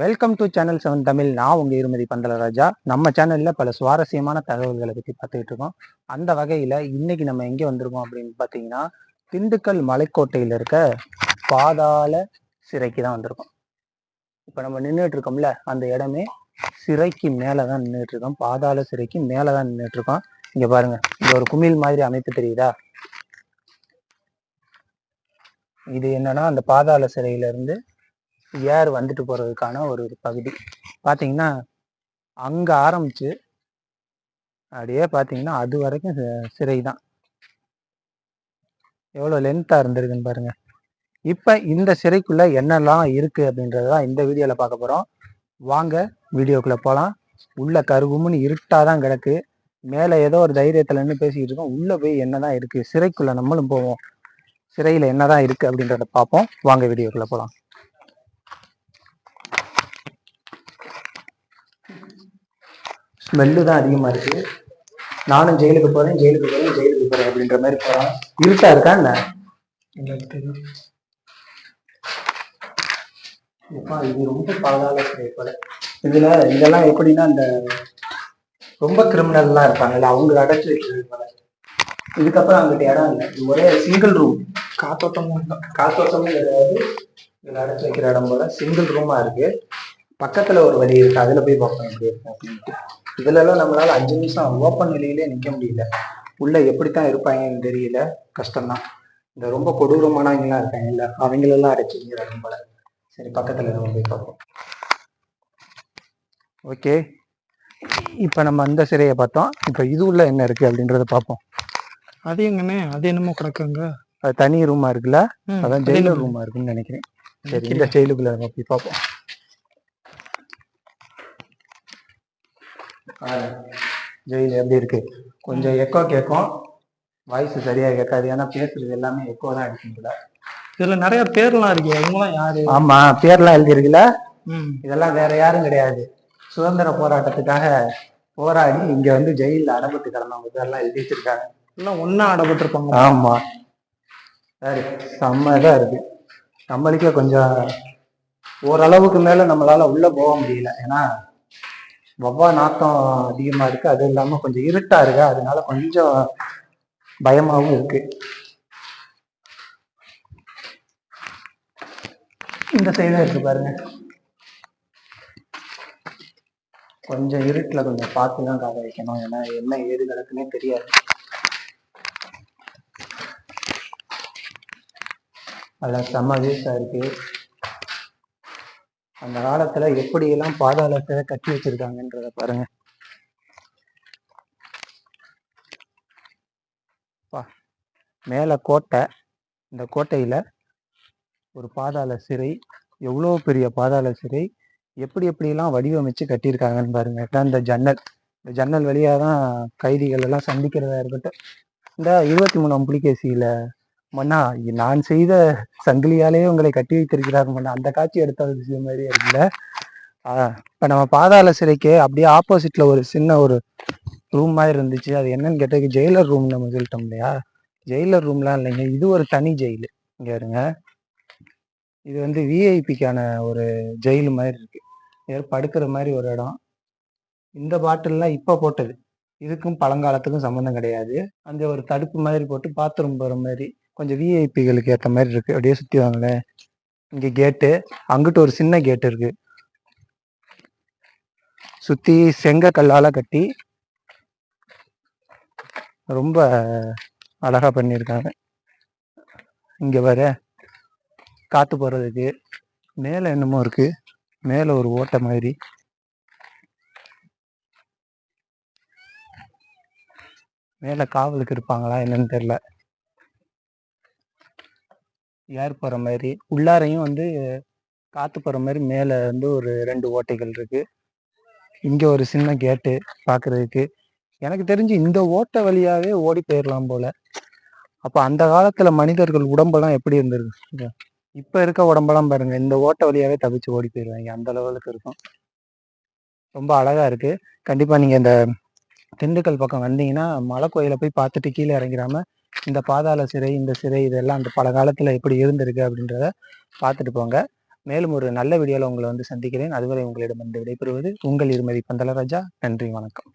Welcome to channel seven Tamil. நான் உங்கள் இருமதி பந்தலராஜா நம்ம சேனலில் பல சுவாரஸ்யமான தகவல்களை பற்றி பார்த்துக்கிட்டு இருக்கோம். அந்த வகையில் இன்னைக்கு நம்ம எங்கே வந்திருக்கோம் அப்படின்னு பார்த்தீங்கன்னா திண்டுக்கல் மலைக்கோட்டையில் இருக்க பாதாள சிறைக்கு தான் வந்திருக்கோம். இப்போ நம்ம நின்றுட்டு இருக்கோம்ல அந்த இடமே சிறைக்கு மேலே தான் நின்றுட்டு இருக்கோம். பாதாள சிறைக்கு மேலே தான் நின்றுட்டு இருக்கோம். இங்கே பாருங்க இந்த ஒரு குமிழ் மாதிரி அமைப்பு தெரியுதா? இது என்னன்னா அந்த பாதாள சிறையில இருந்து ஏர் வந்துட்டு போறதுக்கான ஒரு பகுதி. பாத்தீங்கன்னா அங்க ஆரம்பிச்சு அப்படியே பாத்தீங்கன்னா அது வரைக்கும் சிறை தான் எவ்வளவு லென்த்தா இருந்திருக்குன்னு பாருங்க. இப்ப இந்த சிறைக்குள்ள என்னெல்லாம் இருக்கு அப்படின்றதான் இந்த வீடியோல பார்க்க போறோம். வாங்க வீடியோக்குள்ள போலாம். உள்ள கருகும்னு இருட்டாதான் கிடக்கு. மேல ஏதோ ஒரு தைரியத்துல நின்று பேசிக்கிட்டு இருக்கோம். உள்ள போய் என்னதான் இருக்கு? சிறைக்குள்ள நம்மளும் போவோம். சிறையில என்னதான் இருக்கு அப்படின்றத பார்ப்போம். வாங்க வீடியோக்குள்ள போலாம். ஸ்மெல்லு தான் அதிகமா இருக்கு. நானும் ஜெயிலுக்கு போறேன் ஜெயிலுக்கு போறேன் ஜெயிலுக்கு போறேன் அப்படின்ற மாதிரி போறான் இருட்டா இருக்கா என்ன? இது ரொம்ப சிறை போல. இதுல இதெல்லாம் எப்படின்னா இந்த ரொம்ப கிரிமினல்லாம் இருப்பாங்கல்ல அவங்க அடைச்சு போல. இதுக்கப்புறம் அங்கிட்ட இடம் இல்லை. இது ஒரே சிங்கிள் ரூம் காத்தோட்டமும் காத்தோட்டமும் கிடையாது. இதுல அடைச்சு வைக்கிற இடம் போல. சிங்கிள் ரூமா இருக்கு. பக்கத்துல ஒரு வழி இருக்கு. அதுல போய் பார்ப்போம் எப்படி இருக்கும் அப்படின்ட்டு. இதுல எல்லாம் நம்மளால அஞ்சு நிமிஷம் ஓப்பன் வெளியிலே நிக்க முடியல. உள்ள எப்படித்தான் இருப்பாங்கன்னு தெரியல. கஷ்டம்தான். இந்த ரொம்ப கொடூரமானவங்கலாம் இருக்காங்கல்ல அவங்களெல்லாம் அடைச்சு வைக்கிற இடம் போல. சரி பக்கத்துல நம்ம போய் பார்ப்போம். ஓகே இப்ப நம்ம அந்த சிறையை பார்த்தோம். இப்ப இது உள்ள என்ன இருக்கு அப்படின்றத பார்ப்போம். அது எங்கண்ணே? அது என்னமோ கிடக்குங்க. அது தனி ரூமா இருக்குல்ல? அதான் அது ஜெயிலர் என்ன? ரூமா இருக்குன்னு நினைக்கிறேன். சரி. இந்த ஜெயிலுக்குள்ள நம்ம போய் பார்ப்போம். ஜெயில் எப்படி இருக்கு? கொஞ்சம் எக்கோ கேட்கும் வாய்ஸ் சரியா கேட்காது. ஏன்னா பேசுறது எல்லாமே எக்கோ தான் அடிக்குங்களா இதுல நிறைய பேர்லாம் இருக்கு. அவங்களாம் யாரு? ஆமா பேர்லாம் எழுதிருக்குல்ல ம், இதெல்லாம் வேற யாரும் கிடையாது. சுதந்திர போராட்டத்துக்காக போராடி இங்க வந்து ஜெயில்ல அடம்பட்டு கிடந்தவங்க பேர்லாம் எழுதி வச்சிருக்காங்க. எல்லாம் ஒண்ணா அடப்பட்டிருப்பாங்க ஆமா. சரி செம்ம இதா இருக்கு. நம்மளுக்கே கொஞ்சம் ஓரளவுக்கு மேல நம்மளால உள்ள போக முடியல. ஏன்னா வவ்வா நாத்தம் அதிகமா இருக்கு. அது இல்லாம கொஞ்சம் இருட்டா இருக்கு. அதனால கொஞ்சம் பயமாவும் இருக்கு. இந்த சைடும் இருக்கு பாருங்க. கொஞ்சம் இருட்டில் கொஞ்சம் பார்த்து தான் காக வைக்கணும். ஏன்னா என்ன ஏது கிடக்குன்னே தெரியாது. அதில் செம்ம வீசா இருக்குது அந்த காலத்துல எப்படியெல்லாம் பாதாளத்தை கட்டி வச்சிருக்காங்கன்றத பாருங்க. மேல கோட்டை. இந்த கோட்டையில ஒரு பாதாள சிறை எவ்வளோ பெரிய பாதாள சிறை எப்படி எப்படியெல்லாம் வடிவமைச்சு கட்டியிருக்காங்கன்னு பாருங்க. இதான் இந்த ஜன்னல் இந்த ஜன்னல் வழியாக தான் கைதிகள் எல்லாம் சந்திக்கிறதா இருக்கட்டும். இந்த இருபத்தி மூணாம் புலிகேசியில மன்னா நான் செய்த சங்கிலியாலே உங்களை கட்டி வைத்திருக்கிறார் மன்னா. அந்த காட்சி எடுத்தது மாதிரி இருக்குல்ல? இப்ப நம்ம பாதாள சிறைக்கு அப்படியே ஆப்போசிட்ல ஒரு சின்ன ஒரு ரூம் மாதிரி இருந்துச்சு. அது என்னன்னு கேட்டதுக்கு ஜெயிலர் ரூம் நம்ம சொல்லிட்டோம் இல்லையா? ஜெயிலர் ரூம்லாம் இல்லைங்க. இது ஒரு தனி ஜெயிலு இங்க இருங்க இது வந்து விஐபிக்கான ஒரு ஜெயில் மாதிரி இருக்கு. படுக்கிற மாதிரி ஒரு இடம். இந்த பாட்டில்லாம் இப்ப போட்டது. இதுக்கும் பழங்காலத்துக்கும் சம்மந்தம் கிடையாது. அந்த ஒரு தடுப்பு மாதிரி போட்டு பாத்ரூம் போகிற மாதிரி கொஞ்சம் விஐபிகளுக்கு ஏற்ற மாதிரி இருக்குது அப்படியே சுற்றி வாங்களேன். இங்கே கேட்டு அங்கிட்டு ஒரு சின்ன கேட் இருக்குது சுற்றி செங்க கட்டி ரொம்ப அழகா பண்ணியிருக்காங்க. இங்கே வர காற்று போகிறதுக்கு மேலே என்னமோ இருக்கு. மேலே ஒரு ஓட்டை மாதிரி. மேல காவலுக்கு இருப்பாங்களா என்னன்னு தெரியல. ஏர் போற மாதிரி. உள்ளாரையும் வந்து காத்து போற மாதிரி மேல வந்து ஒரு ரெண்டு ஓட்டைகள் இருக்கு. இங்க ஒரு சின்ன கேட்டு பாக்குறதுக்கு. எனக்கு தெரிஞ்சு இந்த ஓட்டை வழியாவே ஓடி போயிடலாம் போல. அப்ப அந்த காலத்துல மனிதர்கள் உடம்பெல்லாம் எப்படி இருந்திருக்கு? இப்ப இருக்க உடம்பெல்லாம் பாருங்க இந்த ஓட்டை வழியாவே தவிச்சு ஓடி போயிடுவாங்க. அந்த லெவலுக்கு இருக்கும். ரொம்ப அழகா இருக்கு. கண்டிப்பா நீங்க இந்த திண்டுக்கல் பக்கம் வந்தீங்கன்னா மலை கோயிலை போய் பார்த்துட்டு கீழே இறங்கிறாம இந்த பாதாள சிறை இந்த சிறை இதெல்லாம் அந்த பல காலத்தில் எப்படி இருந்திருக்கு அப்படின்றத பார்த்துட்டு போங்க. மேலும் ஒரு நல்ல வீடியோவில் உங்களை வந்து சந்திக்கிறேன். அதுவரை உங்களிடம் வந்து விடைபெறுவது உங்கள் இருமதி பந்தலராஜா நன்றி வணக்கம்.